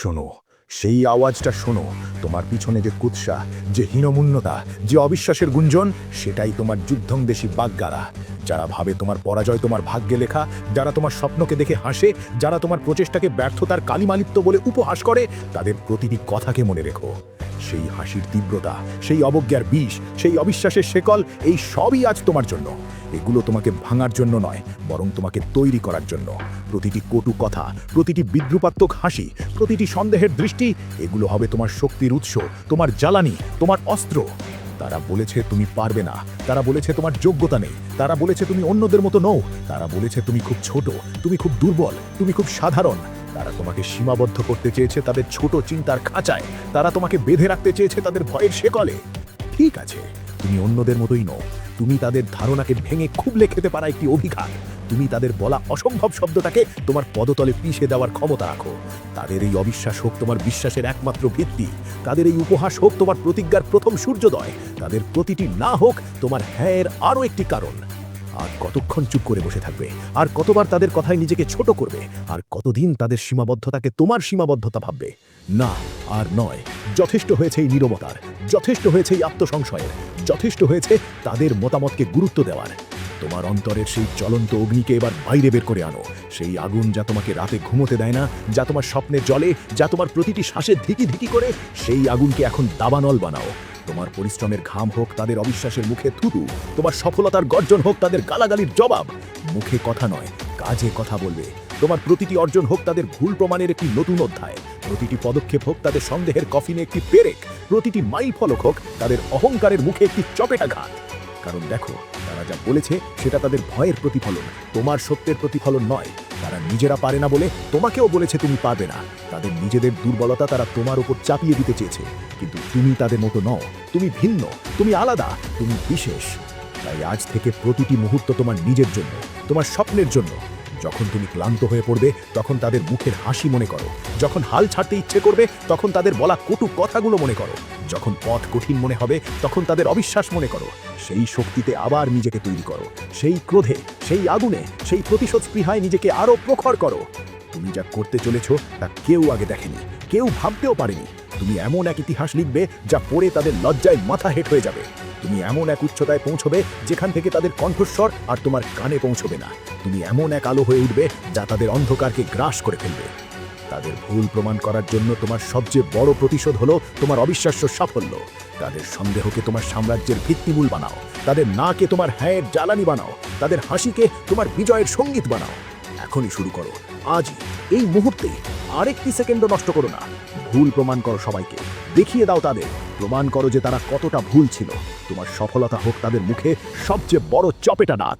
শোনো, সেই আওয়াজটা শোনো। তোমার পিছনে যে কুৎসা, যে হীনমূন্যতা, যে অবিশ্বাসের গুঞ্জন, সেটাই তোমার যুদ্ধংদেশী বাগগারা। যারা ভাবে তোমার পরাজয় তোমার ভাগ্যে লেখা, যারা তোমার স্বপ্নকে দেখে হাসে, যারা তোমার প্রচেষ্টাকে ব্যর্থতার কালিমালিপ্ত বলে উপহাস করে, তাদের প্রতিটি কথাকে মনে রেখো। সেই হাসির তীব্রতা, সেই অবজ্ঞার বিষ, সেই অবিশ্বাসের শেকল, এই সবই আজ তোমার জন্য। এগুলো তোমাকে ভাঙার জন্য নয়, বরং তোমাকে তৈরি করার জন্য। প্রতিটি কটু কথা, প্রতিটি বিদ্রুপাত্মক হাসি, প্রতিটি সন্দেহের দৃষ্টি, এগুলো হবে তোমার শক্তির উৎস, তোমার জ্বালানি, তোমার অস্ত্র। তারা বলেছে তুমি পারবে না। তারা বলেছে তোমার যোগ্যতা নেই। তারা বলেছে তুমি অন্যদের মতো নও। তারা বলেছে তুমি খুব ছোট, তুমি খুব দুর্বল, তুমি খুব সাধারণ। তারা তোমাকে সীমাবদ্ধ করতে চেয়েছে তাদের ছোট চিন্তার খাঁচায়। তারা তোমাকে বেঁধে রাখতে চেয়েছে তাদের ভয়ের শেকলে। ঠিক আছে, তুমি অন্যদের মতোই নও। তুমি তাদের ধারণাকে ভেঙে খুবলে খেতে পারা একটি অভিঘাত তুমি তাদের বলা অসম্ভব শব্দটাকে তোমার পদতলে পিষে দেওয়ার ক্ষমতা রাখো। তাদের এই অবিশ্বাস হোক তোমার বিশ্বাসের একমাত্র ভিত্তি। তাদের এই উপহাস হোক তোমার প্রতিজ্ঞার প্রথম সূর্যোদয়। তাদের প্রতিটি না হোক তোমার হ্যাঁয়ের আরও একটি কারণ। আর কতক্ষণ চুপ করে বসে থাকবে? আর কতবার তাদের কথায় নিজেকে ছোট করবে? আর কতদিন তাদের সীমাবদ্ধতাকে তোমার সীমাবদ্ধতা ভাববে? না, আর নয়, যথেষ্ট হয়েছে এই নীরবতার। যথেষ্ট হয়েছে এই আত্মসংশয়ের। যথেষ্ট হয়েছে তাদের মতামতকে গুরুত্ব দেওয়ার। তোমার অন্তরের সেই চলন্ত অগ্নিকে এবার বাইরে বের করে আনো। সেই আগুন যা তোমাকে রাতে ঘুমোতে দেয় না, যা তোমার স্বপ্নে জলে যা তোমার প্রতিটি শ্বাসে ধিকি ধিকি করে, সেই আগুনকে এখন দাবানল বানাও। তোমার পরিশ্রমের ঘাম হোক তাদের অবিশ্বাসের মুখে থুতু, তোমার সফলতার গর্জন হোক তাদের গালাগালির জবাব। মুখে কথা নয়, কাজে কথা বলবে। তোমার প্রতিটি অর্জন হোক তাদের ভুল প্রমাণের একটি নতুন অধ্যায়। প্রতিটি পদক্ষেপ হোক তাদের সন্দেহের কফিনে একটি পেরেক। প্রতিটি মাইল ফলক হোক তাদের অহংকারের মুখে একটি চপেটাঘাত। কারণ দেখো তারা যা বলেছে সেটা তাদের ভয়ের প্রতিফলন, তোমার সত্যের প্রতিফলন নয়। তারা নিজেরা পারে না বলে তোমাকেও বলেছে তুমি পাবে না। তাদের নিজেদের দুর্বলতা তারা তোমার উপর চাপিয়ে দিতে চেয়েছে। কিন্তু তুমি তাদের মতো নও। তুমি ভিন্ন। তুমি আলাদা। তুমি বিশেষ। তাই আজ থেকে প্রতিটি মুহূর্ত তোমার নিজের জন্য, তোমার স্বপ্নের জন্য। যখন তুমি ক্লান্ত হয়ে পড়বে, তখন তাদের মুখের হাসি মনে করো। যখন হাল ছাড়তে ইচ্ছে করবে, তখন তাদের বলা কটু কথাগুলো মনে করো। যখন পথ কঠিন মনে হবে, তখন তাদের অবিশ্বাস মনে করো। সেই শক্তিতে আবার নিজেকে তৈরি করো। সেই ক্রোধে, সেই আগুনে, সেই প্রতিশোধ স্পৃহায় নিজেকে আরও প্রখর করো। তুমি যা করতে চলেছ, তা কেউ আগে দেখেনি, কেউ ভাবতেও পারেনি। তুমি এমন এক ইতিহাস লিখবে যা পড়ে তাদের লজ্জায় মাথা হেট হয়ে যাবে। তুমি এমন এক উচ্চতায় পৌঁছবে যেখান থেকে তাদের কণ্ঠস্বর আর তোমার কানে পৌঁছবে না। তুমি এমন এক আলো হয়ে উঠবে যা তাদের অন্ধকারকে গ্রাস করে ফেলবে। তাদের ভুল প্রমাণ করার জন্য তোমার সবচেয়ে বড় প্রতিশোধ হলো তোমার অবিশ্বাস্য সাফল্য। তাদের সন্দেহকে তোমার সাম্রাজ্যের ভিত্তিমূল বানাও। তাদের নাকে তোমার হ্যাঁয়ের জ্বালানি বানাও। তাদের হাসিকে তোমার বিজয়ের সংগীত বানাও। এখনই শুরু করো। আজই, এই মুহূর্তে আরেকটি সেকেন্ডও নষ্ট করো না। ভুল প্রমাণ করো সবাইকে। দেখিয়ে দাও তাদের। প্রমাণ করো যে তারা কতটা ভুল ছিল। তোমার সফলতা হোক তাদের মুখে সবচেয়ে বড় চপেটা দাঁত